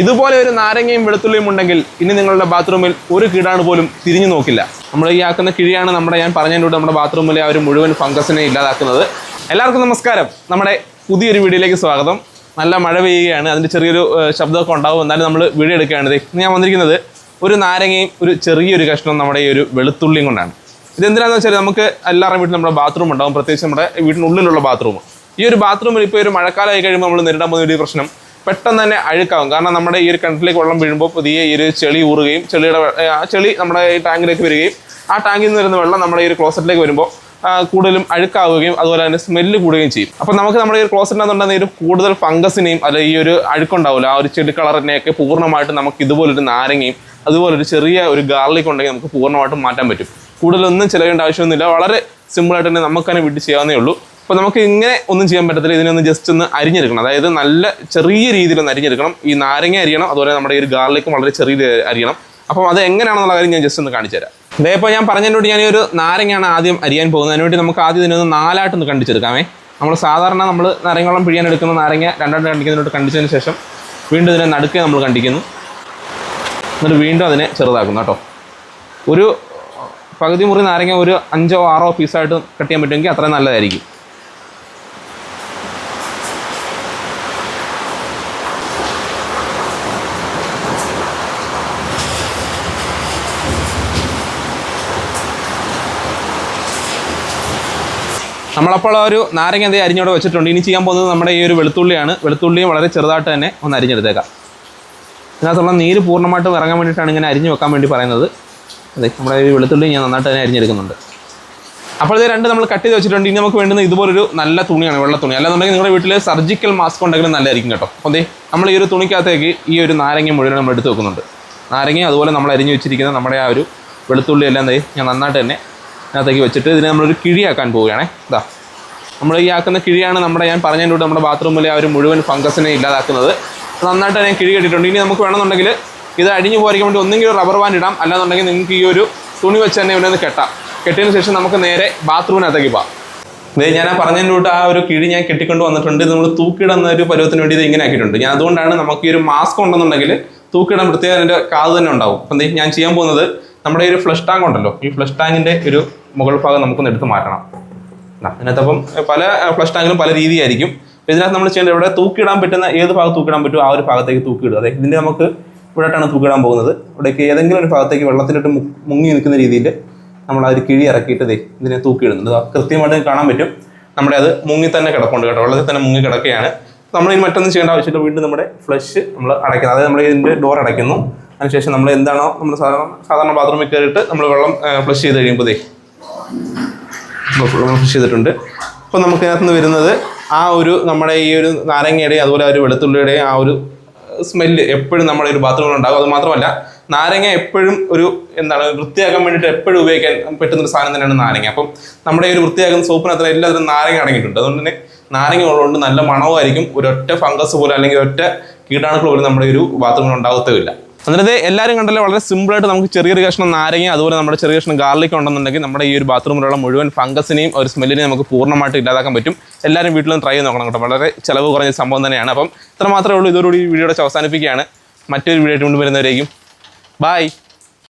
ഇതുപോലെ ഒരു നാരങ്ങയും വെളുത്തുള്ളിയും ഉണ്ടെങ്കിൽ ഇനി നിങ്ങളുടെ ബാത്റൂമിൽ ഒരു കീടാണ് പോലും തിരിഞ്ഞു നോക്കില്ല. നമ്മൾ ഈ ആക്കുന്ന കിഴിയാണ് നമ്മുടെ ഞാൻ പറഞ്ഞതിലൂടെ നമ്മുടെ ബാത്റൂമിലെ ആ ഒരു മുഴുവൻ ഫംഗസിനെ ഇല്ലാതാക്കുന്നത്. എല്ലാവർക്കും നമസ്കാരം. നമ്മുടെ പുതിയൊരു വീഡിയോയിലേക്ക് സ്വാഗതം. നല്ല മഴ പെയ്യുകയാണ്. അതിന്റെ ചെറിയൊരു ശബ്ദമൊക്കെ ഉണ്ടാവും. എന്നാലും നമ്മൾ വീഡിയോ എടുക്കുകയാണ്. ഇന്ന് ഞാൻ വന്നിരിക്കുന്നത് ഒരു നാരങ്ങയും ഒരു ചെറിയൊരു കഷ്ണവും നമ്മുടെ ഈ ഒരു വെളുത്തുള്ളിയും കൊണ്ടാണ്. ഇതെന്തിനാന്ന് വെച്ചാൽ നമുക്ക് എല്ലാവരുടെ വീട്ടിൽ നമ്മുടെ ബാത്റൂം ഉണ്ടാവും. പ്രത്യേകിച്ച് നമ്മുടെ വീട്ടിനുള്ളിലുള്ള ബാത്റൂം. ഈ ഒരു ബാത്റൂമിൽ ഇപ്പോൾ ഒരു മഴക്കാലമായി കഴിയുമ്പോൾ നമ്മൾ നേരിടാൻ പോകുന്ന ഒരു പ്രശ്നം പെട്ടെന്ന് തന്നെ അഴുക്കാവും. കാരണം നമ്മുടെ ഈ ഒരു കിണറ്റിലേക്ക് വെള്ളം വീഴുമ്പോൾ പുതിയ ഈ ഒരു ചെളി ഊറുകയും ചെളിയുടെ ആ ചെളി നമ്മുടെ ഈ ടാങ്കിലേക്ക് വരികയും ആ ടാങ്കിൽ നിന്ന് വരുന്ന വെള്ളം നമ്മുടെ ഈ ഒരു ക്ലോസറ്റിലേക്ക് വരുമ്പോൾ കൂടുതലും അഴുക്കാവുകയും അതുപോലെ തന്നെ സ്മെല്ല് കൂടുകയും ചെയ്യും. അപ്പോൾ നമുക്ക് നമ്മുടെ ഈ ഒരു ക്ലോസറ്റിനകത്തുണ്ടെന്ന കൂടുതൽ ഫംഗസിനെയും അല്ല ഈ ഒരു അഴുക്കുണ്ടാവില്ല. ആ ഒരു ചെടി കളറിനെയൊക്കെ പൂർണമായിട്ട് നമുക്ക് ഇതുപോലൊരു നാരങ്ങയും അതുപോലെ ഒരു ചെറിയ ഒരു ഗാർലിക് ഉണ്ടെങ്കിൽ നമുക്ക് പൂർണമായിട്ടും മാറ്റാൻ പറ്റും. കൂടുതലൊന്നും ചിലവേണ്ട ആവശ്യമൊന്നുമില്ല. വളരെ സിമ്പിളായിട്ട് തന്നെ നമുക്ക് തന്നെ വീട്ടിൽ ചെയ്യാവുന്നേ ഉള്ളൂ. അപ്പോൾ നമുക്ക് ഇങ്ങനെ ഒന്നും ചെയ്യാൻ പറ്റത്തില്ല. ഇതിനൊന്ന് ജസ്റ്റ് ഒന്ന് അരിഞ്ഞെടുക്കണം. അതായത് നല്ല ചെറിയ രീതിയിൽ ഒന്ന് അരിഞ്ഞെടുക്കണം. ഈ നാരങ്ങ അരിയണം. അതുപോലെ നമ്മുടെ ഈ ഒരു ഗാർലിക്കും വളരെ ചെറിയ അരിയണം. അപ്പം അത് എങ്ങനെയാണെന്നുള്ള കാര്യം ഞാൻ ജസ്റ്റ് ഒന്ന് കാണിച്ചു തരാം. ഇതേപ്പോൾ ഞാൻ പറഞ്ഞതിനോട് ഞാൻ ഒരു നാരങ്ങയാണ് ആദ്യം അരിയാൻ പോകുന്നത്. അതിനുവേണ്ടി നമുക്ക് ആദ്യം ഇതിനൊന്ന് നാലായിട്ടൊന്ന് കണ്ടിച്ചെടുക്കാമേ. നമ്മൾ സാധാരണ നമ്മൾ നാരങ്ങവെള്ളം പിഴിയാൻ എടുക്കുന്ന നാരങ്ങ രണ്ടായിട്ട് കണ്ടിക്കുന്നതിനോട്ട് കണ്ടിച്ചതിന് ശേഷം വീണ്ടും ഇതിനെ നടുക്കെ നമ്മൾ കണ്ടിക്കുന്നു. എന്നിട്ട് വീണ്ടും അതിനെ ചെറുതാക്കുന്നു കേട്ടോ. ഒരു പകുതി മുറി നാരങ്ങ ഒരു അഞ്ചോ ആറോ പീസായിട്ട് കട്ട് ചെയ്യാൻ പറ്റുമെങ്കിൽ അത്രയും നല്ലതായിരിക്കും. നമ്മളപ്പോൾ ആ ഒരു നാരങ്ങ എന്തേ അരിഞ്ഞോടെ വെച്ചിട്ടുണ്ട്. ഇനി ചെയ്യാൻ പോകുന്നത് നമ്മുടെ ഈ ഒരു വെളുത്തുള്ളിയാണ്. വെളുത്തുള്ളിയും വളരെ ചെറുതായിട്ട് തന്നെ ഒന്ന് അരിഞ്ഞെടുത്തേക്കാം. ഇതിനകത്തുള്ള നീര് പൂർണമായിട്ടും ഇറങ്ങാൻ വേണ്ടിയിട്ടാണ് ഇങ്ങനെ അരിഞ്ഞു വെക്കാൻ വേണ്ടി പറയുന്നത്. അതെ നമ്മുടെ ഈ വെളുത്തുള്ളി ഞാൻ നന്നായിട്ട് തന്നെ അരിഞ്ഞെടുക്കുന്നുണ്ട്. അപ്പോൾ ഇത് രണ്ട് നമ്മൾ കട്ട് ചെയ്ത് വെച്ചിട്ടുണ്ട്. ഇനി നമുക്ക് വേണ്ടുന്ന ഇതുപോലൊരു നല്ല തുണിയാണ് വെള്ള തുണി. അല്ലാന്നുണ്ടെങ്കിൽ നിങ്ങളുടെ വീട്ടിൽ സർജിക്കൽ മാസ്ക് ഉണ്ടെങ്കിലും നല്ലതായിരിക്കും കേട്ടോ. അപ്പോൾ ദേ നമ്മൾ ഈ ഒരു തുണിക്കകത്തേക്ക് ഈ ഒരു നാരങ്ങ മുഴുവൻ നമ്മൾ എടുത്ത് വെക്കുന്നുണ്ട്. നാരങ്ങ അതുപോലെ നമ്മൾ അരിഞ്ഞു വെച്ചിരിക്കുന്ന നമ്മുടെ ആ ഒരു വെളുത്തുള്ളി എല്ലാം ഞാൻ നന്നായിട്ട് തന്നെ അതിനകത്തേക്ക് വെച്ചിട്ട് ഇതിനെ നമ്മളൊരു കിഴിയാക്കാൻ പോവുകയാണേ. ഇതാ നമ്മൾ ഈ ആക്കുന്ന കിഴിയാണ് നമ്മുടെ ഞാൻ പറഞ്ഞതിലൂടെ നമ്മുടെ ബാത്റൂമിലെ ആ ഒരു മുഴുവൻ ഫംഗസിനെ ഇല്ലാതാക്കുന്നത്. നന്നായിട്ട് ഞാൻ കിഴി കെട്ടിയിട്ടുണ്ട്. ഇനി നമുക്ക് വേണമെന്നുണ്ടെങ്കിൽ ഇത് അഴിഞ്ഞു പോയിരിക്കാൻ വേണ്ടി ഒന്നെങ്കിൽ റബ്ബർ ബാൻഡ് ഇടാം. അല്ലാന്നുണ്ടെങ്കിൽ നിങ്ങൾക്ക് ഈ ഒരു തുണി വെച്ച് തന്നെ ഇവിടെ നിന്ന് കെട്ടാം. കെട്ടിയതിന് ശേഷം നമുക്ക് നേരെ ബാത്റൂമിനകത്തേക്ക് പോകാം ഇത് ഞാൻ ആ ആ ഒരു കിഴി ഞാൻ കെട്ടിക്കൊണ്ട് വന്നിട്ടുണ്ട്. ഇത് നമ്മൾ തൂക്കിയിടുന്ന ഒരു പരുവത്തിന് വേണ്ടി ഇത് ഇങ്ങനെ ആക്കിയിട്ടുണ്ട്. ഞാൻ അതുകൊണ്ടാണ് നമുക്ക് ഈ ഒരു മാസ്ക് ഉണ്ടെന്നുണ്ടെങ്കിൽ തൂക്കിയിടാൻ പ്രത്യേകം അതിന്റെ കാത് തന്നെ ഉണ്ടാവും. അപ്പം ഞാൻ ചെയ്യാൻ പോകുന്നത് നമ്മുടെ ഒരു ഫ്ലഷ് ടാങ്ക് ഉണ്ടല്ലോ ഈ ഫ്ലഷ് ടാങ്കിന്റെ ഒരു മുകൾ ഭാഗം നമുക്കൊന്ന് എടുത്ത് മാറ്റണം. അതിനകത്ത് അപ്പം പല ഫ്ലഷ് ടാങ്കിലും പല രീതിയായിരിക്കും. അപ്പോൾ ഇതിനകത്ത് നമ്മൾ ചെയ്യേണ്ടത് ഇവിടെ തൂക്കിയിടാൻ പറ്റുന്ന ഏത് ഭാഗത്ത് തൂക്കിടാൻ പറ്റുമോ ആ ഒരു ഭാഗത്തേക്ക് തൂക്കിയിടുക. അതായത് ഇതിന്റെ നമുക്ക് ഇവിടെയായിട്ടാണ് തൂക്കിടാൻ പോകുന്നത്. ഇവിടേക്ക് ഏതെങ്കിലും ഒരു ഭാഗത്തേക്ക് വെള്ളത്തിലിട്ട് മുങ്ങി നിൽക്കുന്ന രീതിയിൽ നമ്മൾ ആ ഒരു കിഴി ഇറക്കിയിട്ട് ദേ ഇതിനെ തൂക്കിയിടുന്നുണ്ട്. ദാ കൃത്യമായിട്ട് കാണാൻ പറ്റും. നമ്മുടെ അത് മുങ്ങി തന്നെ കിടപ്പുണ്ട് കേട്ടോ. വെള്ളത്തിൽ തന്നെ മുങ്ങി കിടക്കുകയാണ്. നമ്മൾ ഇനി മറ്റൊന്നും ചെയ്യേണ്ട ആവശ്യമില്ല. വീണ്ടും നമ്മുടെ ഫ്ലഷ് നമ്മൾ അടയ്ക്കുന്നത് അതായത് നമ്മൾ ഇതിന്റെ ഡോർ അടയ്ക്കുന്നു. അതിനുശേഷം നമ്മൾ എന്താണോ നമ്മൾ സാധാരണ സാധാരണ ബാത്റൂമിൽ കയറിയിട്ട് നമ്മൾ വെള്ളം ഫ്ലഷ് ചെയ്ത് കഴിയുമ്പോഴത്തേക്ക് ഫ്ലഷ് ചെയ്തിട്ടുണ്ട് അപ്പോൾ നമുക്ക് ഇതിനകത്ത് നിന്ന് വരുന്നത് ആ ഒരു നമ്മുടെ ഈ ഒരു നാരങ്ങയുടെയും അതുപോലെ ആ ഒരു വെളുത്തുള്ളിയുടെയും ആ ഒരു സ്മെല്ല് എപ്പോഴും നമ്മുടെ ഒരു ബാത്റൂമിൽ ഉണ്ടാകും. അത് മാത്രമല്ല നാരങ്ങ എപ്പോഴും ഒരു എന്താണ് വൃത്തിയാക്കാൻ വേണ്ടിയിട്ട് എപ്പോഴും ഉപയോഗിക്കാൻ പറ്റുന്ന ഒരു സാധനം തന്നെയാണ് നാരങ്ങ. അപ്പം നമ്മുടെ ഈ ഒരു വൃത്തിയാക്കുന്ന സോപ്പിനകത്ത് എല്ലാത്തിനും നാരങ്ങ അടങ്ങിയിട്ടുണ്ട്. അതുകൊണ്ട് തന്നെ നാരങ്ങ ഉള്ളതുകൊണ്ട് നല്ല മണവുമായിരിക്കും. ഒരൊറ്റ ഫംഗസ് പോലും അല്ലെങ്കിൽ ഒറ്റ കീടാണുക്കൾ പോലും നമ്മുടെ ഒരു ബാത്റൂമിൽ ഉണ്ടാകത്തുമില്ല എന്നിട്ട് എല്ലാവരും കണ്ടല്ലോ വളരെ സിമ്പിളായിട്ട് നമുക്ക് ചെറിയൊരു കഷ്ണം നാരങ്ങ അതുപോലെ നമ്മുടെ ചെറിയ കഷ്ണം ഗാർലിക് ഉണ്ടെന്നുണ്ടെങ്കിൽ നമ്മുടെ ഈ ഒരു ബാത്റൂമിലുള്ള മുഴുവൻ ഫംഗസിനെയും ഒരു സ്മെല്ലിനെയും നമുക്ക് പൂർണമായിട്ട് ഇല്ലാതാക്കാൻ പറ്റും. എല്ലാവരും വീട്ടിലും ട്രൈ ചെയ്ത് നോക്കണം കേട്ടോ. വളരെ ചിലവ് കുറഞ്ഞ സംഭവം തന്നെയാണ്. അപ്പം ഇത്ര മാത്രമേ ഉള്ളൂ. ഇതോടുകൂടി വീഡിയോയുടെ അവസാനിപ്പിക്കുകയാണ്. മറ്റൊരു വീഡിയോ ആയിട്ട് കൊണ്ടുവരുന്നവരേക്കും ബായ്